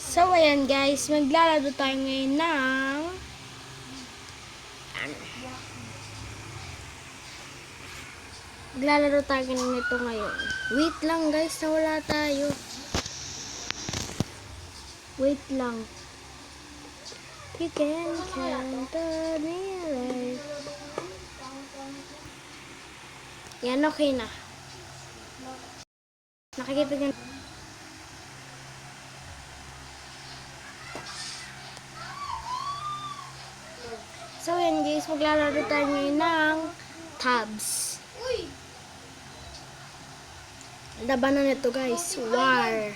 So, ayan guys, maglalaro tayo ngayon ng... Ano? Maglalaro tayo nito ngayon. Wait lang guys, nawala tayo. Wait lang. You can count on me. Yan, okay na. Nakikita niyo. So, guys, maglalaro tayo ngayon ng tabs. Labanan nito guys. War.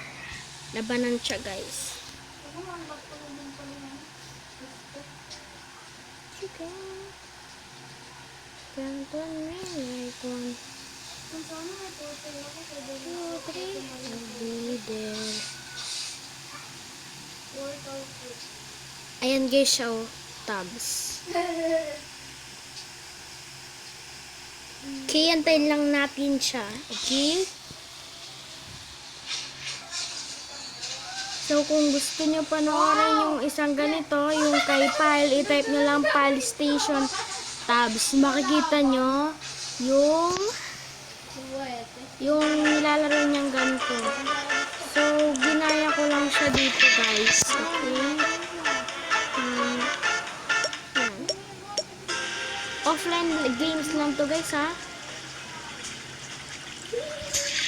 Labanan siya guys. Ako man ba pala din pala yan? Chicken. Count on me like one, Kung saan may portal ako, pwede rin two, three. I'll be there. portal ko. Ayan guys siya oh. Tabs. Okay, antayin lang natin siya. Okay? So, kung gusto nyo panoorin yung isang ganito, yung kay Pile, i-type nyo lang Pile Station Tabs. Makikita nyo yung yung nilalaro niyang ganito. So, ginaya ko lang siya dito, guys. Okay? Offline games lang to, guys, ha?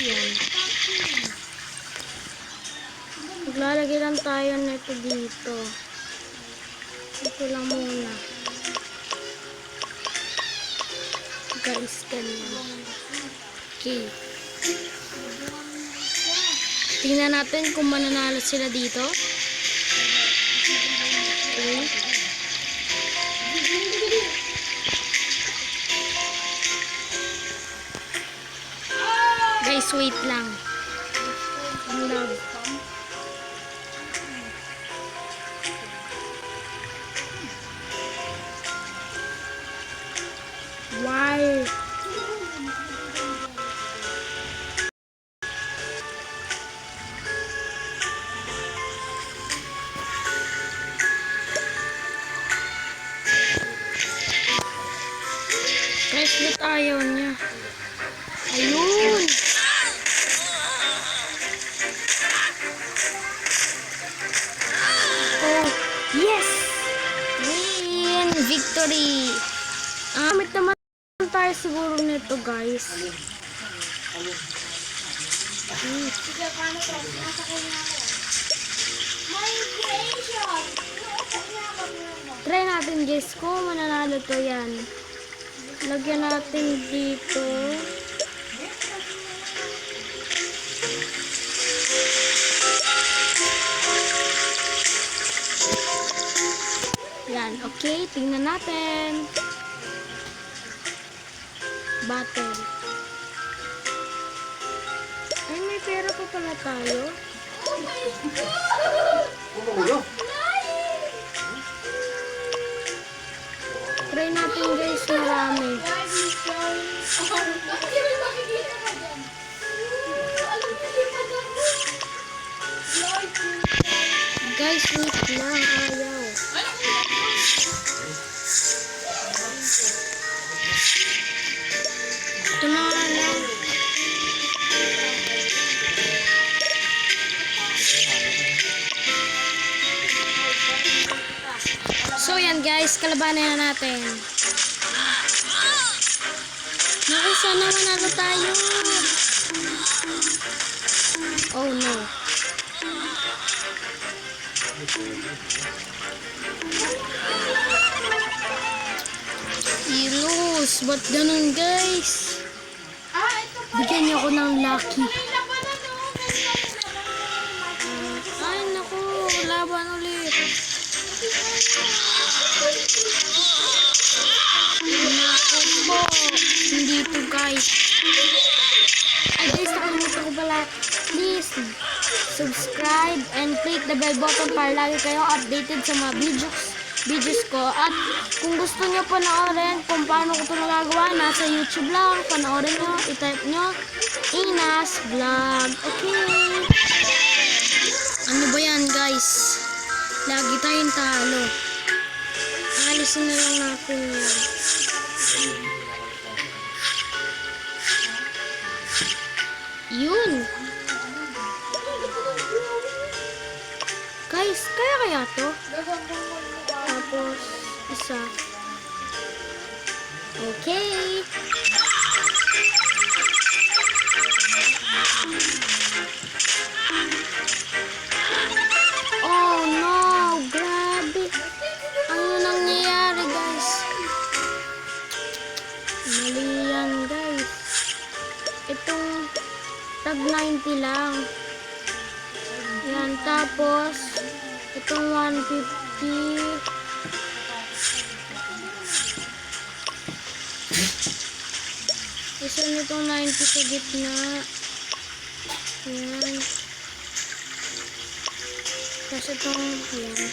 Yan. Maglalagay lang tayo nito dito. Ito lang muna. Guys, ganyan. Okay. Tingnan natin kung mananalo sila dito. Okay. Wait lang. Victory! Ah, may naman tayo siguro nito, guys. Mo. Try natin, guys, kung mananalo to yan. Lagyan natin dito. Okay. Tingnan natin. Battle. Ay, may pera pa pala tayo. Try natin, guys, marami. Guys, he's showing. So yan guys, kalabanan na natin. Naku, sana manalo tayo. Oh no. Ilos, ba't ganun guys? Bigyan niyo ako ng lucky. Ay, naku, laban ulit. to guys. Ay guys, nakalimutan ko pala. Please, subscribe and click the bell button para lagi kayo updated sa mga videos videos ko. At kung gusto nyo panoorin kung paano ko ito nagagawa, nasa YouTube lang. Panoorin nyo, itype nyo, Inas Vlog. Okay. Ano ba yan, guys? Lagi tayong talo. Alisin na lang natin yan. Yun. Guys, kaya kaya to? Tapos, isa. Okay. Tag 90 lang. Yan, tapos itong 150. Isa nitong 90 sa gitna. Yan. Tapos itong, yan.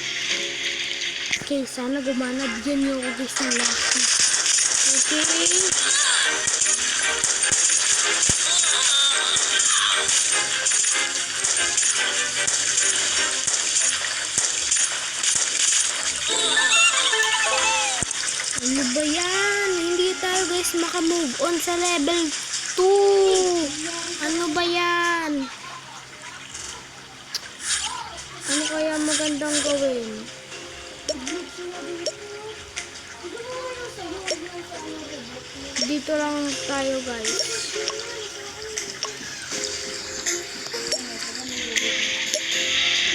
Okay, sana gumana. Bigyan niyo ako guys ng laki. Okay. Guys makamove on sa level 2. Ano ba yan? Ano kaya magandang gawin? Dito lang tayo guys.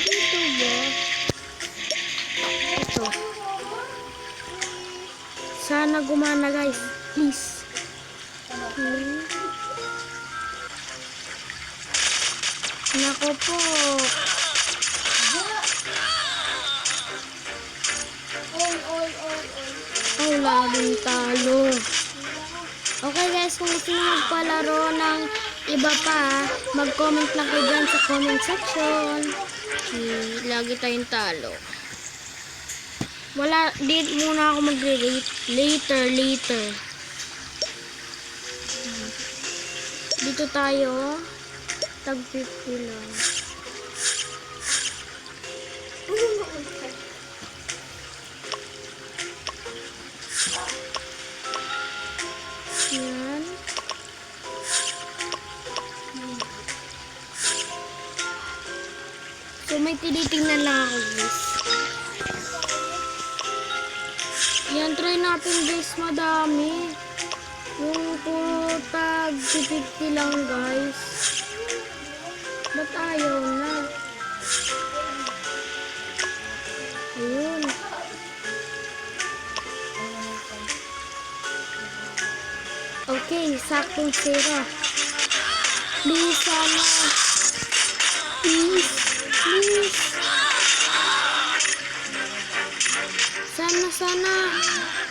Dito ba? Sana gumana guys. Please. Hmm. Nako po. Oy, oy, oy, oy. Ay, talo. Okay guys, kung gusto nyo magpalaro ng iba pa, mag-comment lang kayo dyan sa comment section. Okay, lagi tayong talo. Wala, di muna ako mag-rate. Later, later. Dito tayo. Tag 50 lang. Yan. So, may tinitingnan lang ako, guys. Yan, try natin, guys. Madami. Yung puta nag-50 lang guys. Ba't ayaw na? Ayun. Okay, saktong sira. Please, sana. Please, please. Sana, sana. Sana.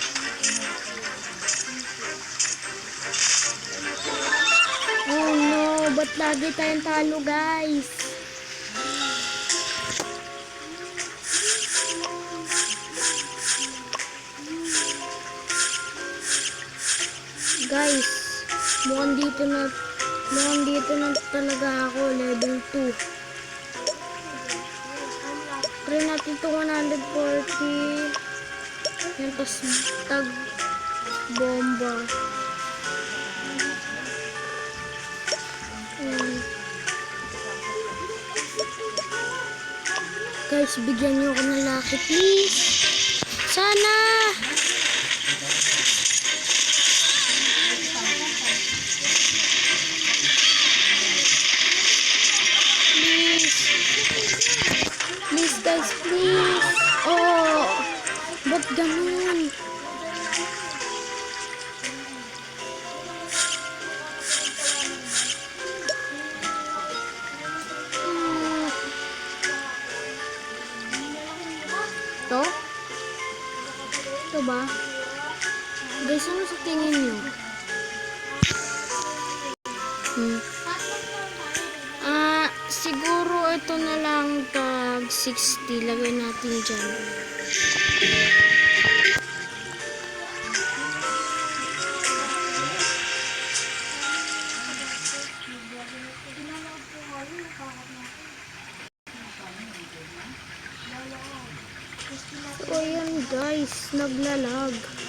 Ba't lagi tayong talo, guys? Guys, mukhang dito na mukhang dito na talaga ako, level 2. Try natin ito 140. Yan, tapos tag bomba. Guys, bigyan niyo ako ng lucky, please. Sana! Please. Please, guys, please. Oh, ba't ganun? Ito na lang tag 60. Lagay natin dyan. guys, naglalag.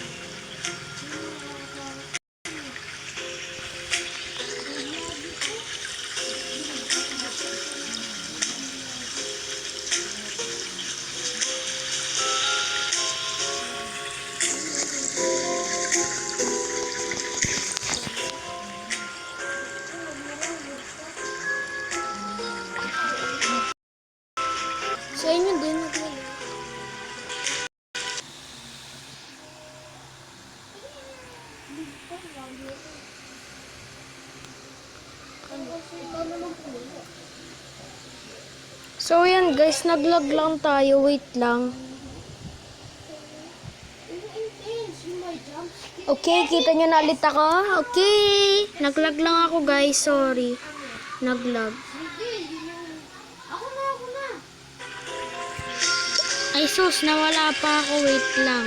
So yan guys, naglag lang tayo. Wait lang. Okay, kita nyo na ulit ako? Okay. Naglag lang ako guys, sorry. Naglag. Ay sus, nawala pa ako. Wait lang.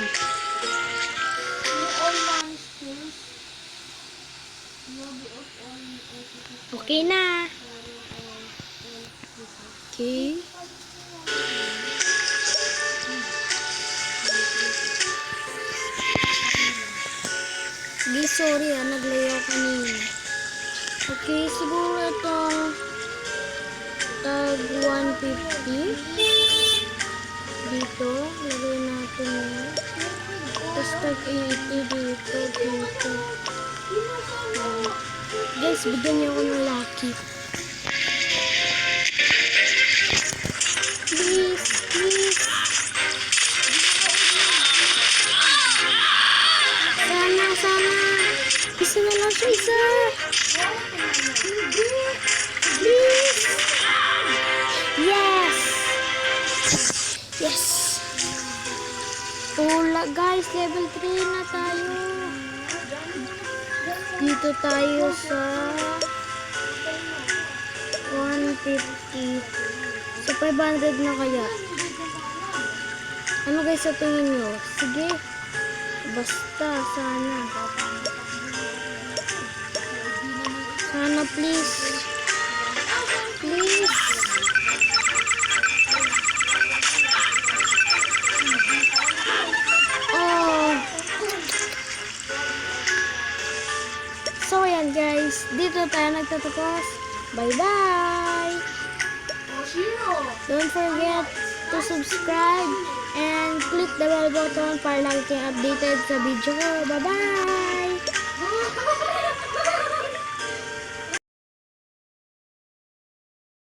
Okay na. Okay. Sige, sorry ah. Naglayo kanina. Okay, siguro itong tag 150. Dito, lagay natin yan. Tapos tag 80 dito, dito. Ayan. Guys, bigyan niyo ako ng lucky. Yes. Yes. Wala, guys. Level 3 na tayo. Dito tayo sa 150. So, 500 na kaya. Ano guys sa tingin nyo? Sige. Basta, sana. Sana please. Please. Guys. Dito tayo nagtatapos. Bye-bye! Don't forget to subscribe and click the bell button para lagi kayong updated sa video. Bye-bye!